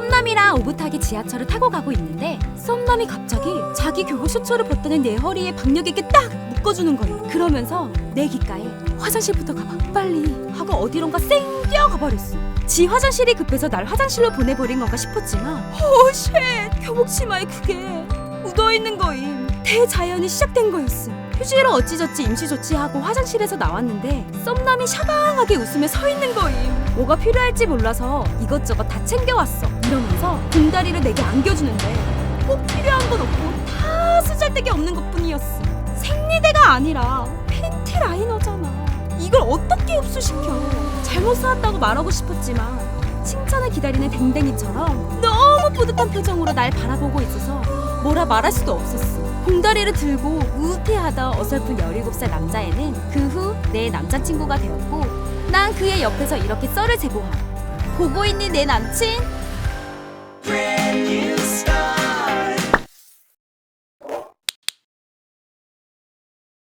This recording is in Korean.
나 오붓하게 지하철을 타고 가고 있는데 썸남이 갑자기 자기 교복 셔츠를 벗더니 내 허리에 박력 있게 딱 묶어주는 거예요. 그러면서 내 귓가에 화장실부터 가봐 빨리 하고 어디론가 쌩 뛰어가 버렸어. 지 화장실이 급해서 날 화장실로 보내버린 건가 싶었지만 어쉣 교복 치마에 그게 묻어있는 거임. 대자연이 시작된 거였어. 휴지로 어찌저찌 임시 조치하고 화장실에서 나왔는데 썸남이 샤방하게 웃으며 서 있는 거임. 뭐가 필요할지 몰라서 이것저것 다 챙겨왔어. 이러면서 등다리를 내게 안겨주는데 꼭 필요한 건 없고 다 쓰잘데기 없는 것뿐이었어. 생리대가 아니라 팬티 라이너잖아. 이걸 어떻게 흡수시켜? 잘못 사왔다고 말하고 싶었지만 칭찬을 기다리는 댕댕이처럼 너무 뿌듯한 표정으로 날 바라보고 있어서 뭐라 말할 수도 없었어. 봉다리를 들고 우태하다 어설픈 17살 남자애는 그 후 내 남자친구가 되었고 난 그의 옆에서 이렇게 썰을 제보함. 보고 있니 내 남친?